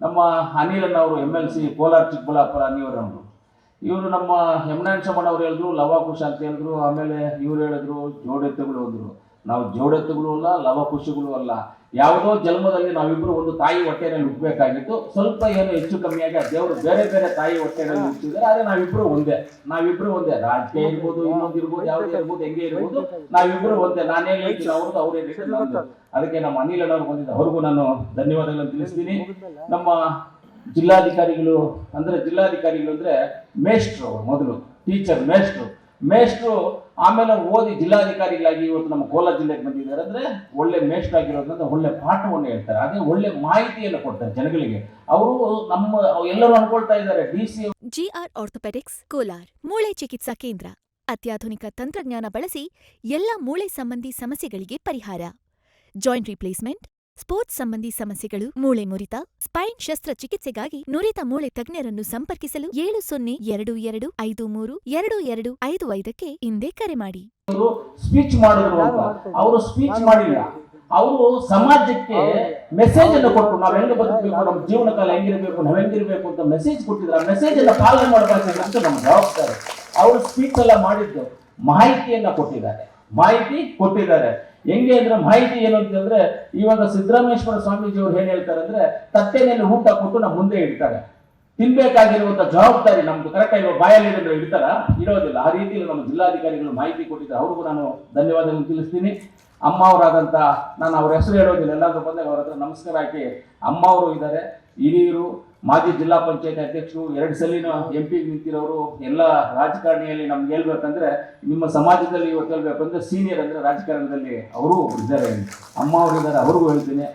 ನಮ್ಮ ಅನಿಲನ್ನವರು M L C Kolar, Chikkaballapur ಅನಿಯವರವರು ಇವರು ನಮ್ಮ ಯಮನಾನ್ ಶಮಣ್ಣ ಅವರು ಹೇಳಿದ್ರು ಲವಾಕುಶ ಅಂತ ಹೇಳಿದ್ರು, ಆಮೇಲೆ ಇವ್ರು ಹೇಳಿದ್ರು ಜೋಡೆತ್ತುಗಳು ಅಂದ್ರು ನಾವು ಜೋಡೆತ್ತುಗಳು ಅಲ್ಲ ಲವಕುಶಗಳು ಅಲ್ಲ. ಯಾವುದೋ ಜನ್ಮದಲ್ಲಿ ನಾವಿಬ್ಬರು ಒಂದು ತಾಯಿ ಹೊಟ್ಟೆನಲ್ಲಿ ಹುಟ್ಟಬೇಕಾಗಿತ್ತು ಸ್ವಲ್ಪ ಏನು ಹೆಚ್ಚು ಕಮ್ಮಿಯಾಗಿ ದೇವರು ಬೇರೆ ಬೇರೆ ತಾಯಿ ಹೊಟ್ಟೆನಲ್ಲಿ ಹುಟ್ಟಿದ್ದಾರೆ. ಆದ್ರೆ ನಾವಿಬ್ರು ಒಂದೇ. ನಾವಿಬ್ರು ಒಂದೇ. ರಾಜಕೀಯ ಇರ್ಬೋದು ಇನ್ನೊಂದು ಇರ್ಬೋದು ಯಾವುದೇ ಇರ್ಬೋದು ಹೆಂಗೆ ಇರ್ಬೋದು ನಾವಿಬ್ರು ಒಂದೇ. ನಾನೇನು ಹೇಳ್ತೀನಿ ಅವ್ರದ್ದು ಅವ್ರೇ ಅದಕ್ಕೆ ನಮ್ಮ ಅನಿಲ್ ಅಣ್ಣವ್ರು ಬಂದಿದ್ದ ಅವ್ರಿಗೂ ನಾನು ಧನ್ಯವಾದಗಳನ್ನು ತಿಳಿಸ್ತೀನಿ. ನಮ್ಮ ಜಿಲ್ಲಾಧಿಕಾರಿಗಳು ಅಂದ್ರೆ ಜಿಲ್ಲಾಧಿಕಾರಿಗಳು ಅಂದ್ರೆ ಮೇಷ್ಟ್ರು ಅವ್ರು ಮೊದಲು ಟೀಚರ್ ಮೇಷ್ಟ್ರು. ಮೇಷ್ಟ್ರು ಆಮೇಲೆ ಓದಿ ಜಿಲ್ಲಾಧಿಕಾರಿಗಳಾಗಿ ಇವತ್ತು ನಮ್ಮ ಕೋಲಾರ ಜಿಲ್ಲೆಗೆ ಬಂದಿದ್ದಾರೆ ಅಂದ್ರೆ ಒಳ್ಳೆ ಮೇಷ್ಟ್ರು ಆಗಿರೋದ್ರಿಂದ ಒಳ್ಳೆ ಪಾಠವನ್ನು ಹೇಳ್ತಾರೆ. ಅದೇ ಒಳ್ಳೆ ಮಾಹಿತಿಯನ್ನು ಕೊಡ್ತಾರೆ ಜನಗಳಿಗೆ. ಅವರು ನಮ್ಮ ಎಲ್ಲರೂ ಅನ್ಕೊಳ್ತಾ ಇದ್ದಾರೆ, D C GR orthopaedics, Kolar. ಮೂಳೆ ಚಿಕಿತ್ಸಾ ಕೇಂದ್ರ. ಅತ್ಯಾಧುನಿಕ ತಂತ್ರಜ್ಞಾನ ಬಳಸಿ ಎಲ್ಲ ಮೂಳೆ ಸಂಬಂಧಿ ಸಮಸ್ಯೆಗಳಿಗೆ ಪರಿಹಾರ. ಜಾಯಿಂಟ್ ರಿಪ್ಲೇಸ್ಮೆಂಟ್ ಸ್ಪೋರ್ಟ್ಸ್ ಸಂಬಂಧಿ ಸಮಸ್ಯೆಗಳು, ಮೂಳೆ ಮುರಿತ, ಸ್ಪೈನ್ ಶಸ್ತ್ರಚಿಕಿತ್ಸೆಗಾಗಿ ನುರಿತ ಮೂಳೆ ತಜ್ಞರನ್ನು ಸಂಪರ್ಕಿಸಲು ಏಳು ಸೊನ್ನೆ ಎರಡು ಎರಡು ಐದು ಮೂರು ಎರಡು ಎರಡು ಐದು ಐದಕ್ಕೆ ಹಿಂದೆ ಕರೆ ಮಾಡಿ. ಸ್ಪೀಚ್ ಮಾಡಿದ್ರು ಅವರು ಸ್ಪೀಚ್ ಮಾಡಿಲ್ಲ. ಅವರು ಸಮಾಜಕ್ಕೆ ಮೆಸೇಜ್ ಅನ್ನು ಕೊಟ್ಟು, ನಾವ್ ಹೆಂಗ್ ಬದುಕಬೇಕು ನಮ್ಮ ಜೀವನ ಕಾಲ ಹೆಂಗಿರ್ಬೇಕು, ನಾವ್ ಹೆಂಗಿರ್ಬೇಕು ಅಂತ ಮೆಸೇಜ್ ಕೊಟ್ಟಿದ್ರು. ಆ ಮೆಸೇಜ್ ಅನ್ನ ಪಾಲನೆ ಮಾಡಬೇಕಾಗಿತ್ತು ನಮ್ಮ ಜವಾಬ್ದಾರಿ. ಅವರು ಸ್ಪೀಚ್ ಎಲ್ಲ ಮಾಡಿದ್ದು ಮಾಹಿತಿಯನ್ನ ಕೊಟ್ಟಿದ್ದಾರೆ. ಮಾಹಿತಿ ಕೊಟ್ಟಿದ್ದಾರೆ. ಹೆಂಗೆ ಅಂದ್ರೆ ಮಾಹಿತಿ ಏನು ಅಂತಂದ್ರೆ ಇವಾಗ ಸಿದ್ದರಾಮೇಶ್ವರ ಸ್ವಾಮೀಜಿ ಅವ್ರು ಏನ್ ಹೇಳ್ತಾರೆ ಅಂದ್ರೆ, ತಟ್ಟೆನಲ್ಲಿ ಊಟ ಕೊಟ್ಟು ನಮ್ಮ ಮುಂದೆ ಇಡ್ತಾರೆ. ತಿನ್ಬೇಕಾಗಿರುವಂತ ಜವಾಬ್ದಾರಿ ನಮ್ದು. ಕರೆಕ್ಟ್ ಆಗಿ ಬಾಯಲ್ಲಿ ಇಡ್ತಾರ? ಇರೋದಿಲ್ಲ. ಆ ರೀತಿಯಲ್ಲಿ ನಮ್ಮ ಜಿಲ್ಲಾಧಿಕಾರಿಗಳು ಮಾಹಿತಿ ಕೊಟ್ಟಿದ್ದಾರೆ. ಅವ್ರಿಗೂ ನಾನು ಧನ್ಯವಾದಗಳನ್ನು ತಿಳಿಸ್ತೀನಿ. ಅಮ್ಮ ಅವರಾದಂತ ನಾನು ಅವ್ರ ಹೆಸರು ಹೇಳೋದಿಲ್ಲ. ಎಲ್ಲಾದ್ರೂ ಬಂದಾಗ ಅವ್ರ ಹತ್ರ ನಮಸ್ಕಾರ ಹಾಕಿ. ಅಮ್ಮ ಅವರು ಇದ್ದಾರೆ. ಹಿರಿಯರು ಮಾಜಿ ಜಿಲ್ಲಾ ಪಂಚಾಯತ್ ಅಧ್ಯಕ್ಷರು ಎರಡು ಸಲಿನ ಎಂ ಪಿ ನಿಂತಿರೋರು ಎಲ್ಲ ರಾಜಕಾರಣಿಯಲ್ಲಿ ನಮ್ಗೆ ಹೇಳ್ಬೇಕಂದ್ರೆ ನಿಮ್ಮ ಸಮಾಜದಲ್ಲಿ ಇವತ್ತು ಹೇಳ್ಬೇಕಂದ್ರೆ ಸೀನಿಯರ್ ಅಂದ್ರೆ ರಾಜಕಾರಣದಲ್ಲಿ ಅವರು ಇದ್ದಾರೆ. ಅಮ್ಮ ಅವರು ಇದ್ದಾರೆ, ಅವ್ರಿಗೂ ಹೇಳ್ತೀನಿ.